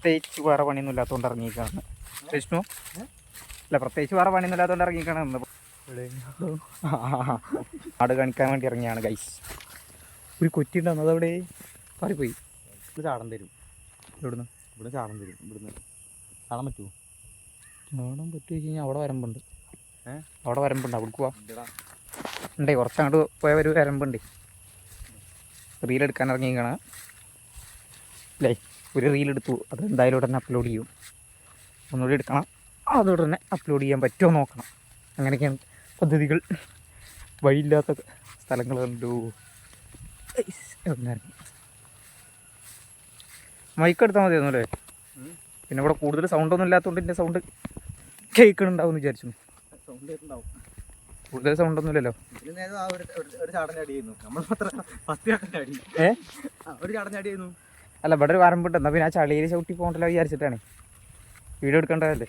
പ്രത്യേകിച്ച് വേറെ പണിയൊന്നും ഇല്ലാത്തതുകൊണ്ട് ഇറങ്ങിയിരിക്കുകയാണ് വിഷ്ണു അല്ല പ്രത്യേകിച്ച് വേറെ പണിയൊന്നും ഇല്ലാത്തതുകൊണ്ട് ഇറങ്ങിയിരിക്കുകയാണ് ആട് കാണിക്കാൻ വേണ്ടി ഇറങ്ങിയാണ് ഗൈസ് ഒരു കൊറ്റി ഉണ്ടായിരുന്നു അതവിടെ പാറിപ്പോയി. ഇവിടെ ചാടം തരും. ഇവിടുന്ന് ഇവിടെ ചാടം തരും ഇവിടുന്ന്. ചാടാൻ പറ്റുമോ ചാടാൻ പറ്റുമോ കഴിഞ്ഞാൽ അവിടെ വരമ്പുണ്ട്. ഏഹ് അവിടെ വരമ്പുണ്ട് അവിടെ പോവാ. ഉണ്ടേ കുറച്ചങ്ങോട്ട് പോയ ഒരു വരമ്പുണ്ട്. റീലെടുക്കാൻ ഇറങ്ങിയിരിക്കണ. അല്ലേ ഒരു റീലെടുത്തു അത് എന്തായാലും ഉടനെ അപ്ലോഡ് ചെയ്യും. ഒന്നുകൂടി എടുക്കണം. അത് ഉടനെ അപ്ലോഡ് ചെയ്യാൻ പറ്റുമോ നോക്കണം. അങ്ങനെയൊക്കെയാണ് പദ്ധതികൾ. വഴിയില്ലാത്ത സ്ഥലങ്ങൾ കണ്ടു. മൈക്ക് എടുത്താൽ മതിയായിരുന്നു അല്ലേ? പിന്നെ ഇവിടെ കൂടുതൽ സൗണ്ടൊന്നും ഇല്ലാത്തതുകൊണ്ട് എന്റെ സൗണ്ട് കേൾക്കണുണ്ടാവും എന്ന് വിചാരിച്ചു. കൂടുതൽ സൗണ്ട് ഒന്നും ഇല്ലല്ലോ. ഒരു നമ്മൾ പത്ത് ഏ? ഒരു ചാടം ചാടി ചെയ്യുന്നു. അല്ല ഇവിടെ ഒരു വരമ്പുണ്ട് എന്നാൽ പിന്നെ ആ ചളിയിൽ ചവിട്ടി പോകണ്ടല്ലോ വിചാരിച്ചിട്ടാണ്. വീഡിയോ എടുക്കേണ്ടതല്ലേ?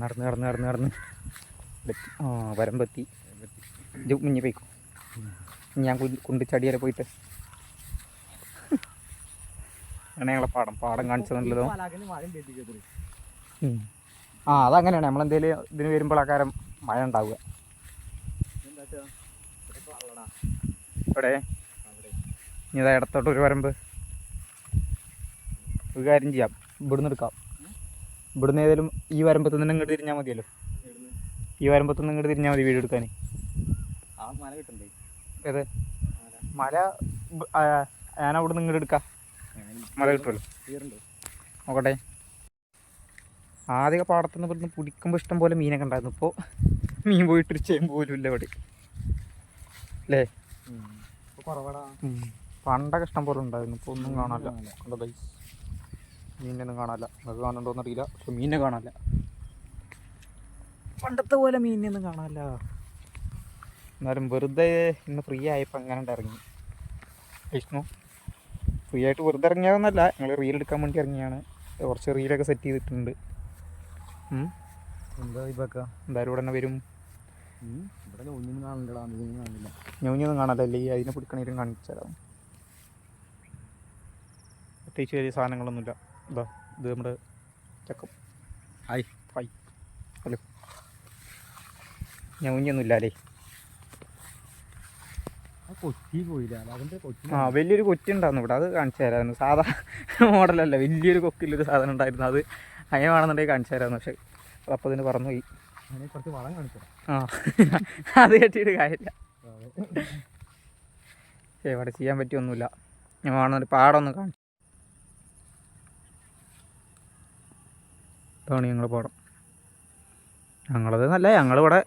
നടന്ന് നടന്ന് നടന്ന് നടന്ന്. ആ വരമ്പെത്തി ഇത് മുങ്ങി പോയിക്കോ. ഞാൻ കുണ്ട് കൊണ്ട് ചടി വരെ പോയിട്ട്. അങ്ങനെ ഞങ്ങളെ പാടം. പാടം കാണിച്ചതല്ലോ ആ അതങ്ങനെയാണ്. നമ്മളെന്തേലും ഇതിന് വരുമ്പോൾ ആക്കാരം മഴ ഉണ്ടാവുക. ഇവിടെ ഇനി ഇതാ ഇടത്തോട്ട് ഒരു വരമ്പ്. ഒരു കാര്യം ചെയ്യാം. ഇവിടുന്ന് എടുക്കാം. ഇവിടുന്ന് ഏതെങ്കിലും ഈ വരമ്പത്ത് നിന്ന് ഇങ്ങോട്ട് തിരിഞ്ഞാൽ മതിയല്ലോ. ഈ വരമ്പത്ത് നിന്ന് ഇങ്ങോട്ട് തിരിഞ്ഞാൽ മതി വീട് എടുക്കാൻ ആ മല കിട്ടണ്ടേ? ഏത്? മല ഞാൻ അവിടെ നിന്ന് ഇങ്ങോട്ട് എടുക്കാം. മല കിട്ടുമല്ലോ. നോക്കട്ടെ. ആദ്യ പാടത്തുനിന്ന് ഇവിടുന്ന് പിടിക്കുമ്പോൾ ഇഷ്ടം പോലെ മീനൊക്കെ ഉണ്ടായിരുന്നു. ഇപ്പോൾ മീൻ പോയിട്ടൊരു ചെയ്യാൻ പോലും ഇല്ല ഇവിടെ. അല്ലേ? കുറവാടാ. പണ്ടൊക്കെ ഇഷ്ടം പോലെ ഉണ്ടായിരുന്നു. ഇപ്പോൾ ഒന്നും കാണാനില്ല. കണ്ടോ ബൈസ് മീനൊന്നും കാണാനില്ല. നിങ്ങൾക്ക് കാണുന്നുണ്ടോന്ന് അറിയില്ല. പക്ഷെ മീനെ കാണാനില്ല. പണ്ടത്തെ പോലെ മീനൊന്നും കാണാനില്ല. എന്നാലും വെറുതെ ഇന്ന് ഫ്രീ ആയപ്പോൾ അങ്ങനെ ഇറങ്ങി? വിഷ്ണു ഫ്രീ ആയിട്ട് വെറുതെ ഇറങ്ങിയതെന്നല്ല. ഞങ്ങൾ റീൽ എടുക്കാൻ വേണ്ടി ഇറങ്ങിയാണ്. കുറച്ച് റീലൊക്കെ സെറ്റ് ചെയ്തിട്ടുണ്ട്. എന്താ ഇപ്പൊക്കെ എന്തായാലും ഇവിടെ തന്നെ വരും. ഇവിടെ ഒന്നും കാണില്ല ഞൊഞ്ഞൊന്നും കാണാനല്ലേ. അതിനെ പിടിക്കണേലും കാണിച്ചാലും പ്രത്യേകിച്ച് വലിയ സാധനങ്ങളൊന്നുമില്ല. ഇതാ ഇത് നമ്മുടെ ചക്കം. ഹായ്. ഹായ്. ഹലോ. ഞാൻ ഉഞ്ഞൊന്നുമില്ല അല്ലേ? കൊച്ചി പോയില്ല? അതിന്റെ കൊച്ചി ആ വലിയൊരു കൊച്ചി ഉണ്ടായിരുന്നു ഇവിടെ. അത് കാണിച്ചു തരാമായിരുന്നു. സാധാ മോഡലല്ല വലിയൊരു കൊക്കിലൊരു സാധനം ഉണ്ടായിരുന്നു. അത് അങ്ങനെ വേണമെന്നുണ്ടെങ്കിൽ കാണിച്ചു തരാമായിരുന്നു. പക്ഷേ അപ്പോൾ അതിന് പറഞ്ഞു പോയി കുറച്ച് വളം കാണിച്ചു? ആ അത് കെട്ടിയിട്ട് കാര്യമില്ല. ഇവിടെ ചെയ്യാൻ പറ്റിയൊന്നുമില്ല. ഞാൻ വേണമെന്നുണ്ടെങ്കിൽ പാടം ഒന്ന് കാണിച്ചു ഇതാണ് ഞങ്ങളെ പാടം. ഞങ്ങളത് നല്ല ഞങ്ങളിവിടെ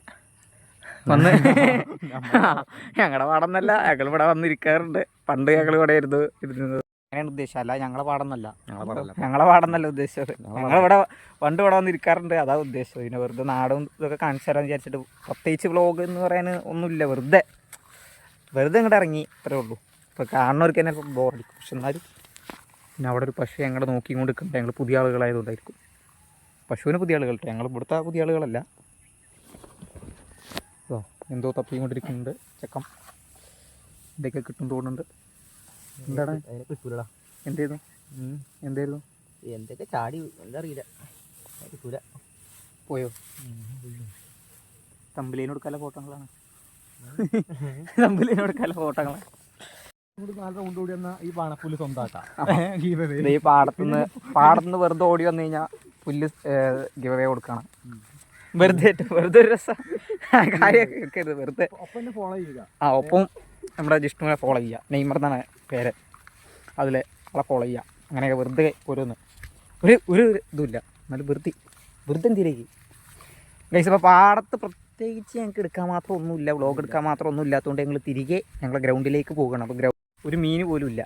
വന്ന് ഞങ്ങളുടെ പാടം എന്നല്ല ഞങ്ങൾ ഇവിടെ വന്നിരിക്കാറുണ്ട്. പണ്ട് ഞങ്ങൾ ഇവിടെ ആയിരുന്നു ഇരുന്നത്. അങ്ങനെയാണ് ഉദ്ദേശം. അല്ല ഞങ്ങളെ പാടം എന്നല്ല ഞങ്ങളെ പാടമല്ല. പാടം എന്നല്ല ഉദ്ദേശിച്ചത് ഞങ്ങളെ ഞങ്ങളിവിടെ പണ്ട് ഇവിടെ വന്നിരിക്കാറുണ്ട്. അതാ ഉദ്ദേശം. പിന്നെ വെറുതെ നാടും ഇതൊക്കെ കാണിച്ചു തരാമെന്ന് വിചാരിച്ചിട്ട് പ്രത്യേകിച്ച് വ്ളോഗ് എന്ന് പറയാൻ ഒന്നുമില്ല. വെറുതെ വെറുതെ ഇങ്ങോട്ട് ഇറങ്ങി. അത്രേ ഉള്ളൂ. ഇപ്പോൾ കാണുന്നവർക്ക് തന്നെ ബോറടിക്കും പക്ഷെ എന്നാലും പിന്നെ അവിടെ ഒരു പശു ഞങ്ങളുടെ നോക്കിക്കൊണ്ട് നിൽക്കുന്നുണ്ട് ഞങ്ങൾ പുതിയ ആളുകളായതുകൊണ്ടായിരിക്കും. പശുവിന് പുതിയ ആളുകൾ കേട്ടോ. ഞങ്ങൾ ഇവിടുത്തെ പുതിയ ആളുകളല്ല. അതോ എന്തോ തപ്പിക്കൊണ്ടിരിക്കുന്നുണ്ട് ചെക്കം. ഇതൊക്കെ കിട്ടും തോന്നുന്നുണ്ട്. എന്താണ്? കിട്ടൂലടാ. എന്തായിരുന്നു എന്തായിരുന്നു എന്തൊക്കെ ചാടി എന്താ അറിയില്ല അത് കിട്ടൂല. പോയോ? തമ്പിലേന് കൊടുക്കാല ഫോട്ടോകളാണ്. തമ്പിലേന് കൊടുക്കാല ഫോട്ടോകളാണ്. ഈ പാടത്തുനിന്ന് പാടത്തുനിന്ന് വെറുതെ ഓടി വന്നു കഴിഞ്ഞാൽ പുല്ല് ഗിവ് അവേ കൊടുക്കണം. വെറുതെ വെറുതെ ഒരു രസം. കാര്യമൊക്കെ വെക്കരുത് വെറുതെ. ഫോളോ ചെയ്യുക. ആ ഒപ്പം നമ്മുടെ ജിഷ്ണുവിനെ ഫോളോ ചെയ്യുക. നെയ്മർ എന്നാണ് പേര്. അതിലെ അവളെ ഫോളോ ചെയ്യുക. അങ്ങനെയൊക്കെ വെറുതെ ഓരോന്ന്. ഒരു ഒരു ഇതുമില്ല. എന്നാലും വെറുതെ വെറുതെ എന്തിലേക്ക് ഗൈസ് അപ്പോൾ പാടത്ത് പ്രത്യേകിച്ച് ഞങ്ങൾക്ക് എടുക്കാൻ മാത്രം ഒന്നുമില്ല. വ്ളോഗ് എടുക്കാൻ മാത്രം ഒന്നും ഇല്ലാത്തതുകൊണ്ട് ഞങ്ങൾ തിരികെ ഞങ്ങളെ ഗ്രൗണ്ടിലേക്ക് പോകണം അപ്പോൾ ഗ്രൗണ്ട് ഒരു മീൻ പോലും ഇല്ല.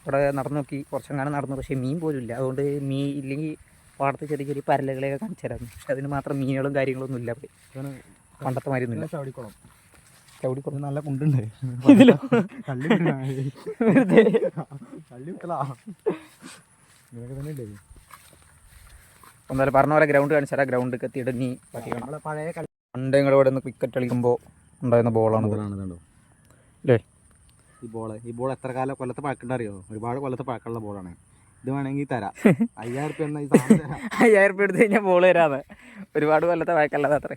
ഇവിടെ നടന്നു നോക്കി കുറച്ചെങ്ങാനും നടന്നു. പക്ഷേ മീൻ പോലും ഇല്ല. അതുകൊണ്ട് മീൻ ഇല്ലെങ്കിൽ പാടത്ത് ചെറിയ ചെറിയ പരലുകളെയൊക്കെ കാണിച്ചു തരാം. പക്ഷെ അതിന് മാത്രം മീനുകളും കാര്യങ്ങളൊന്നും ഇല്ല അവിടെ. പണ്ടത്തെ മരുന്നില്ല ചവിടിക്കുളം. ചവിടിക്കുളം. നല്ല കുണ്ടുണ്ട്. ഇതിലോ? ഒന്നാലും പറഞ്ഞ പോലെ ഗ്രൗണ്ട് കാണിച്ചാൽ ഗ്രൗണ്ട് നമ്മളെ പഴയ കളി പണ്ട് ഞങ്ങൾ ഇവിടെ നിന്ന് ക്രിക്കറ്റ് കളിക്കുമ്പോൾ ഉണ്ടായിരുന്ന ബോളാണ് ബോളാണ് കണ്ടോ? അല്ലേ ഈ ബോൾ ഈ ബോൾ എത്ര കാലം കൊല്ലത്തെ പഴക്കണ്ട അറിയോ? ഒരുപാട് കൊല്ലത്തെ പഴക്കമുള്ള ബോളാണ് ഇത് വേണമെങ്കിൽ തരാം. അയ്യായിരം റുപ്യ അയ്യായിരം റുപ്യ എടുത്ത് കഴിഞ്ഞാൽ ബോൾ തരാതെ ഒരുപാട് കൊല്ലത്തെ വഴക്കല്ലാതെ അത്രേ.